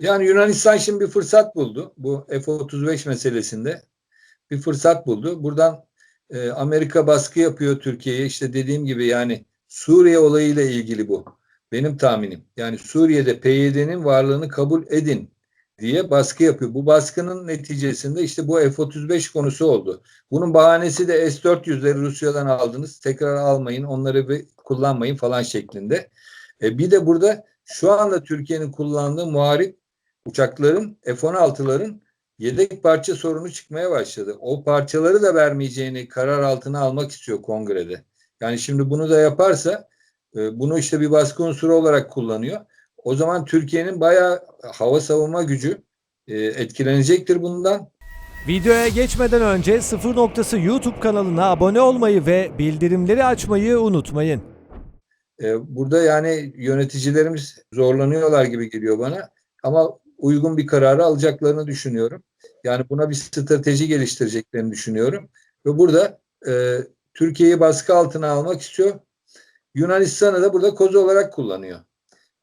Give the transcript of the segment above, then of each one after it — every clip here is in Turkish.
Yani Yunanistan şimdi bir fırsat buldu bu F-35 meselesinde. Bir fırsat buldu. Buradan e, Amerika baskı yapıyor Türkiye'ye. İşte dediğim gibi yani Suriye olayıyla ilgili bu. Benim tahminim. Yani Suriye'de PYD'nin varlığını kabul edin diye baskı yapıyor. Bu baskının neticesinde işte bu F-35 konusu oldu. Bunun bahanesi de S-400'leri Rusya'dan aldınız. Tekrar almayın, onları bir kullanmayın falan şeklinde. E, bir de burada şu anda Türkiye'nin kullandığı muharip uçakların F-16'ların yedek parça sorunu çıkmaya başladı. O parçaları da vermeyeceğini karar altına almak istiyor kongrede. Yani şimdi bunu da yaparsa e, bunu işte bir baskı unsuru olarak kullanıyor. O zaman Türkiye'nin bayağı hava savunma gücü e, etkilenecektir bundan. Videoya geçmeden önce Sıfır Noktası YouTube kanalına abone olmayı ve bildirimleri açmayı unutmayın. E, burada yani yöneticilerimiz zorlanıyorlar gibi geliyor bana. Ama uygun bir kararı alacaklarını düşünüyorum. Yani buna bir strateji geliştireceklerini düşünüyorum. Ve burada e, Türkiye'yi baskı altına almak istiyor. Yunanistan'ı da burada kozu olarak kullanıyor.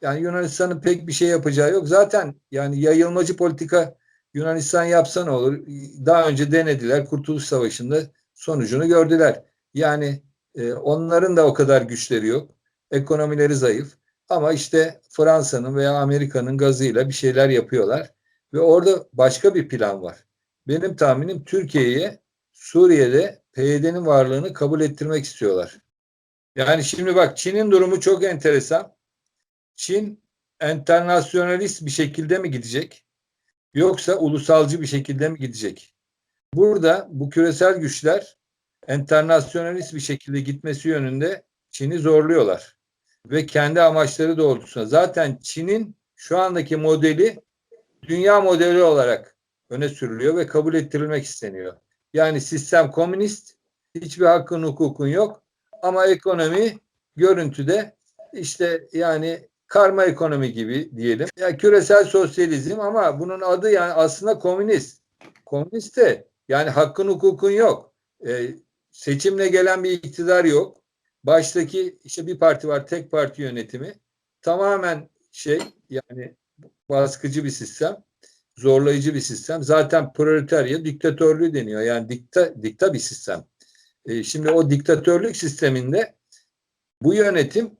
Yani Yunanistan'ın pek bir şey yapacağı yok. Zaten yani yayılmacı politika Yunanistan yapsa ne olur? Daha önce denediler. Kurtuluş Savaşı'nda sonucunu gördüler. Yani e, onların da o kadar güçleri yok. Ekonomileri zayıf. Ama işte Fransa'nın veya Amerika'nın gazıyla bir şeyler yapıyorlar. Ve orada başka bir plan var. Benim tahminim Türkiye'ye Suriye'de PYD'nin varlığını kabul ettirmek istiyorlar. Yani şimdi bak Çin'in durumu çok enteresan. Çin enternasyonalist bir şekilde mi gidecek? Yoksa ulusalcı bir şekilde mi gidecek? Burada bu küresel güçler enternasyonalist bir şekilde gitmesi yönünde Çin'i zorluyorlar. Ve kendi amaçları doğrultusunda. Zaten Çin'in şu andaki modeli dünya modeli olarak öne sürülüyor ve kabul ettirilmek isteniyor. Yani sistem komünist, hiçbir hakkın hukukun yok ama ekonomi görüntüde işte yani karma ekonomi gibi diyelim. Ya yani küresel sosyalizm ama bunun adı yani aslında komünist. Komünist de yani hakkın hukukun yok. Ee, seçimle gelen bir iktidar yok. Baştaki işte bir parti var tek parti yönetimi. Tamamen şey yani baskıcı bir sistem. Zorlayıcı bir sistem. Zaten proletarya diktatörlüğü deniyor. Yani dikta, dikta bir sistem. Ee, şimdi o diktatörlük sisteminde bu yönetim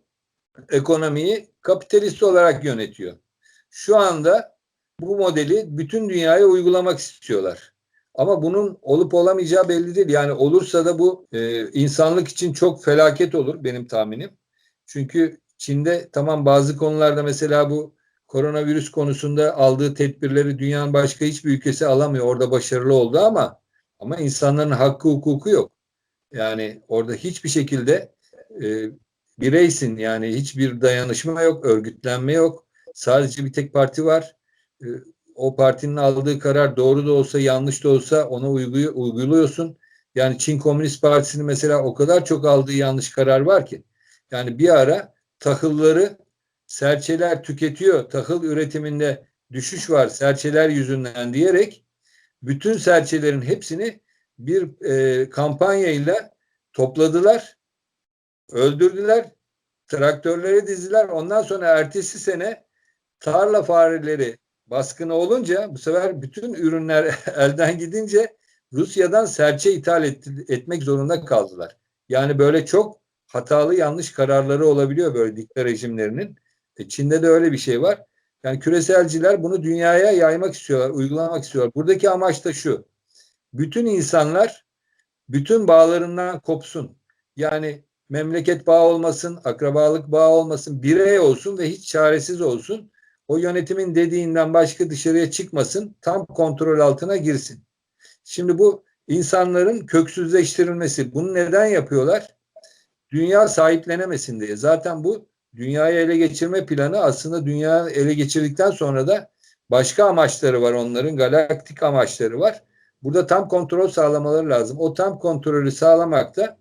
ekonomiyi kapitalist olarak yönetiyor. Şu anda bu modeli bütün dünyaya uygulamak istiyorlar. Ama bunun olup olamayacağı belli değil. Yani olursa da bu e, insanlık için çok felaket olur benim tahminim. Çünkü Çin'de tamam bazı konularda mesela bu koronavirüs konusunda aldığı tedbirleri dünyanın başka hiçbir ülkesi alamıyor. Orada başarılı oldu ama ama insanların hakkı hukuku yok. Yani orada hiçbir şekilde e, bireysin yani hiçbir dayanışma yok, örgütlenme yok. Sadece bir tek parti var. E, o partinin aldığı karar doğru da olsa yanlış da olsa ona uyguyu, uyguluyorsun. Yani Çin Komünist Partisi'nin mesela o kadar çok aldığı yanlış karar var ki. Yani bir ara tahılları serçeler tüketiyor. Tahıl üretiminde düşüş var serçeler yüzünden diyerek bütün serçelerin hepsini bir e, kampanyayla topladılar, öldürdüler, traktörlere dizdiler. Ondan sonra ertesi sene tarla fareleri baskını olunca bu sefer bütün ürünler elden gidince Rusya'dan serçe ithal et, etmek zorunda kaldılar. Yani böyle çok hatalı yanlış kararları olabiliyor böyle dikta rejimlerinin. E Çin'de de öyle bir şey var. Yani küreselciler bunu dünyaya yaymak istiyorlar, uygulamak istiyorlar. Buradaki amaç da şu. Bütün insanlar bütün bağlarından kopsun. Yani memleket bağı olmasın, akrabalık bağı olmasın, birey olsun ve hiç çaresiz olsun. O yönetimin dediğinden başka dışarıya çıkmasın, tam kontrol altına girsin. Şimdi bu insanların köksüzleştirilmesi. Bunu neden yapıyorlar? Dünya sahiplenemesin diye. Zaten bu dünyayı ele geçirme planı aslında dünya ele geçirdikten sonra da başka amaçları var onların. Galaktik amaçları var. Burada tam kontrol sağlamaları lazım. O tam kontrolü sağlamakta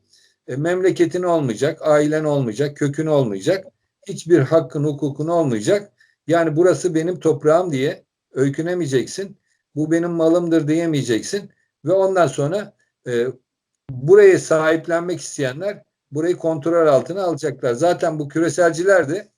e, memleketin olmayacak, ailen olmayacak, kökün olmayacak. Hiçbir hakkın, hukukun olmayacak. Yani burası benim toprağım diye öykünemeyeceksin. Bu benim malımdır diyemeyeceksin. Ve ondan sonra e, burayı sahiplenmek isteyenler burayı kontrol altına alacaklar. Zaten bu küreselciler de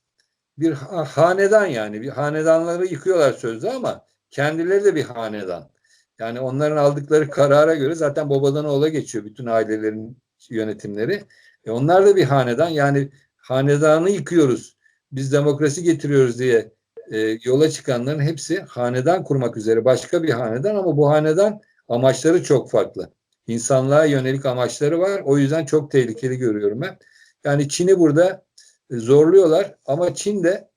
bir ha- hanedan yani bir hanedanları yıkıyorlar sözde ama kendileri de bir hanedan. Yani onların aldıkları karara göre zaten babadan oğula geçiyor bütün ailelerin yönetimleri. E onlar da bir hanedan yani hanedanı yıkıyoruz. Biz demokrasi getiriyoruz diye e, yola çıkanların hepsi hanedan kurmak üzere başka bir hanedan ama bu hanedan amaçları çok farklı. İnsanlığa yönelik amaçları var. O yüzden çok tehlikeli görüyorum ben. Yani Çin'i burada e, zorluyorlar ama Çin de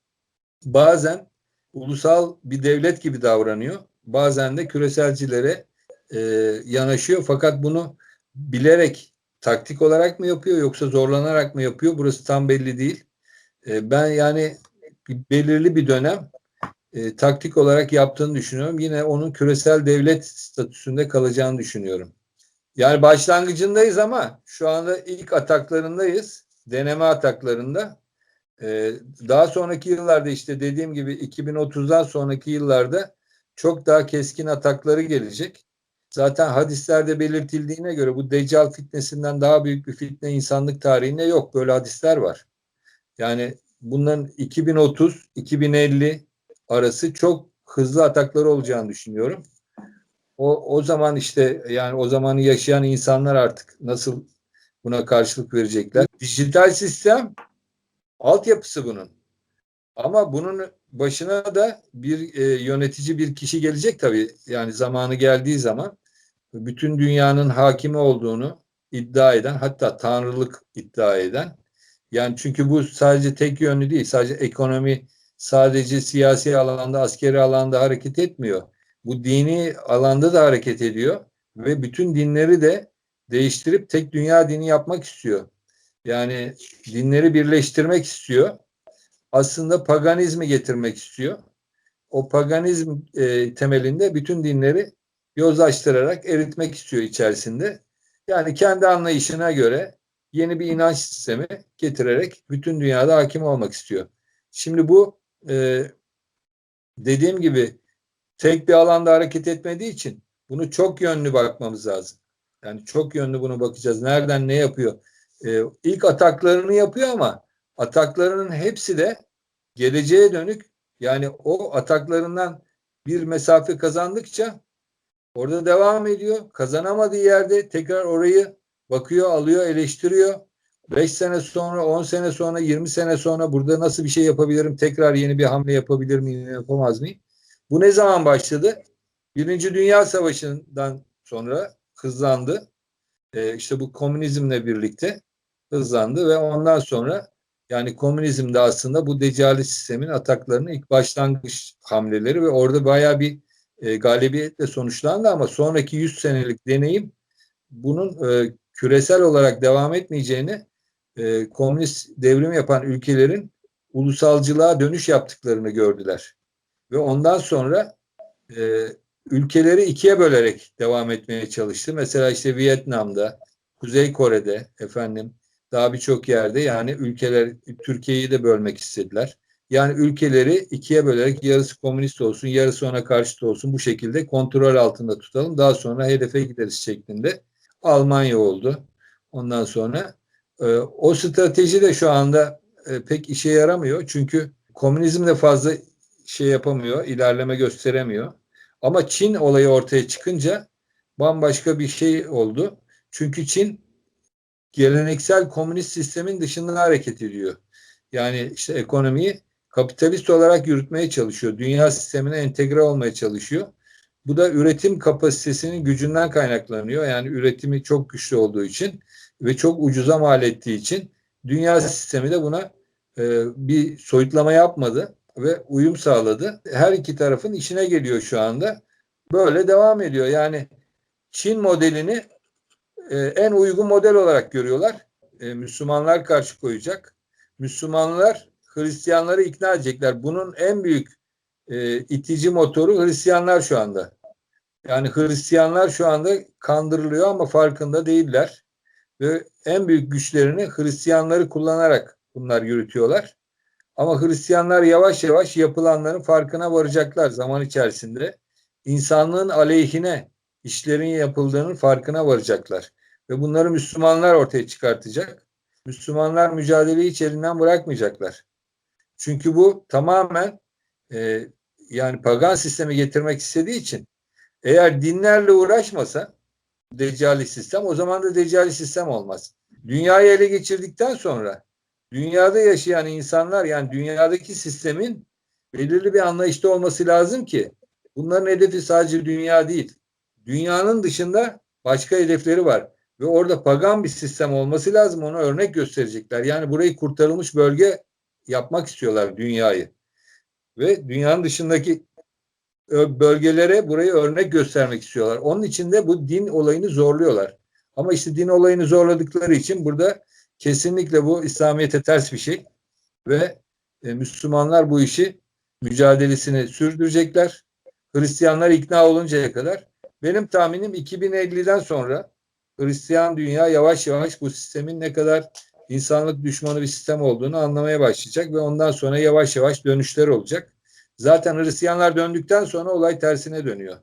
bazen ulusal bir devlet gibi davranıyor. Bazen de küreselcilere e, yanaşıyor. Fakat bunu bilerek taktik olarak mı yapıyor yoksa zorlanarak mı yapıyor? Burası tam belli değil. E, ben yani belirli bir dönem e, taktik olarak yaptığını düşünüyorum. Yine onun küresel devlet statüsünde kalacağını düşünüyorum. Yani başlangıcındayız ama şu anda ilk ataklarındayız. Deneme ataklarında. Ee, daha sonraki yıllarda işte dediğim gibi 2030'dan sonraki yıllarda çok daha keskin atakları gelecek. Zaten hadislerde belirtildiğine göre bu Deccal fitnesinden daha büyük bir fitne insanlık tarihinde yok. Böyle hadisler var. Yani bunların 2030-2050 arası çok hızlı atakları olacağını düşünüyorum. O, o zaman işte yani o zamanı yaşayan insanlar artık nasıl buna karşılık verecekler. Dijital sistem altyapısı bunun. Ama bunun başına da bir e, yönetici bir kişi gelecek tabii. Yani zamanı geldiği zaman bütün dünyanın hakimi olduğunu iddia eden hatta tanrılık iddia eden yani çünkü bu sadece tek yönlü değil. Sadece ekonomi sadece siyasi alanda askeri alanda hareket etmiyor. Bu dini alanda da hareket ediyor ve bütün dinleri de değiştirip tek dünya dini yapmak istiyor. Yani dinleri birleştirmek istiyor. Aslında paganizmi getirmek istiyor. O paganizm e, temelinde bütün dinleri yozlaştırarak eritmek istiyor içerisinde. Yani kendi anlayışına göre yeni bir inanç sistemi getirerek bütün dünyada hakim olmak istiyor. Şimdi bu e, dediğim gibi tek bir alanda hareket etmediği için bunu çok yönlü bakmamız lazım. Yani çok yönlü bunu bakacağız. Nereden ne yapıyor? Ee, ilk ataklarını yapıyor ama ataklarının hepsi de geleceğe dönük. Yani o ataklarından bir mesafe kazandıkça orada devam ediyor. Kazanamadığı yerde tekrar orayı bakıyor, alıyor, eleştiriyor. 5 sene sonra, 10 sene sonra, 20 sene sonra burada nasıl bir şey yapabilirim? Tekrar yeni bir hamle yapabilir miyim, yapamaz mıyım? Bu ne zaman başladı? Birinci Dünya Savaşı'ndan sonra hızlandı. Ee, işte bu komünizmle birlikte hızlandı ve ondan sonra yani komünizm de aslında bu decali sistemin ataklarının ilk başlangıç hamleleri ve orada bayağı bir e, galibiyetle sonuçlandı ama sonraki 100 senelik deneyim bunun e, küresel olarak devam etmeyeceğini e, komünist devrim yapan ülkelerin ulusalcılığa dönüş yaptıklarını gördüler. Ve ondan sonra e, ülkeleri ikiye bölerek devam etmeye çalıştı. Mesela işte Vietnam'da, Kuzey Kore'de efendim daha birçok yerde yani ülkeler Türkiye'yi de bölmek istediler. Yani ülkeleri ikiye bölerek yarısı komünist olsun, yarısı ona karşıt olsun bu şekilde kontrol altında tutalım. Daha sonra hedefe gideriz şeklinde Almanya oldu. Ondan sonra e, o strateji de şu anda e, pek işe yaramıyor. Çünkü komünizm de fazla şey yapamıyor, ilerleme gösteremiyor. Ama Çin olayı ortaya çıkınca bambaşka bir şey oldu. Çünkü Çin geleneksel komünist sistemin dışında hareket ediyor. Yani işte ekonomiyi kapitalist olarak yürütmeye çalışıyor. Dünya sistemine entegre olmaya çalışıyor. Bu da üretim kapasitesinin gücünden kaynaklanıyor. Yani üretimi çok güçlü olduğu için ve çok ucuza mal ettiği için dünya sistemi de buna e, bir soyutlama yapmadı ve uyum sağladı. Her iki tarafın işine geliyor şu anda. Böyle devam ediyor. Yani Çin modelini e, en uygun model olarak görüyorlar. E, Müslümanlar karşı koyacak. Müslümanlar Hristiyanları ikna edecekler. Bunun en büyük e, itici motoru Hristiyanlar şu anda. Yani Hristiyanlar şu anda kandırılıyor ama farkında değiller. Ve en büyük güçlerini Hristiyanları kullanarak bunlar yürütüyorlar. Ama Hristiyanlar yavaş yavaş yapılanların farkına varacaklar zaman içerisinde. İnsanlığın aleyhine işlerin yapıldığının farkına varacaklar. Ve bunları Müslümanlar ortaya çıkartacak. Müslümanlar mücadeleyi hiç elinden bırakmayacaklar. Çünkü bu tamamen e, yani pagan sistemi getirmek istediği için eğer dinlerle uğraşmasa deccali sistem o zaman da deccali sistem olmaz. Dünyayı ele geçirdikten sonra dünyada yaşayan insanlar yani dünyadaki sistemin belirli bir anlayışta olması lazım ki bunların hedefi sadece dünya değil. Dünyanın dışında başka hedefleri var ve orada pagan bir sistem olması lazım. Ona örnek gösterecekler. Yani burayı kurtarılmış bölge yapmak istiyorlar dünyayı. Ve dünyanın dışındaki bölgelere burayı örnek göstermek istiyorlar. Onun için de bu din olayını zorluyorlar. Ama işte din olayını zorladıkları için burada kesinlikle bu İslamiyet'e ters bir şey ve e, Müslümanlar bu işi mücadelesini sürdürecekler. Hristiyanlar ikna oluncaya kadar. Benim tahminim 2050'den sonra Hristiyan dünya yavaş yavaş bu sistemin ne kadar insanlık düşmanı bir sistem olduğunu anlamaya başlayacak ve ondan sonra yavaş yavaş dönüşler olacak. Zaten Hristiyanlar döndükten sonra olay tersine dönüyor.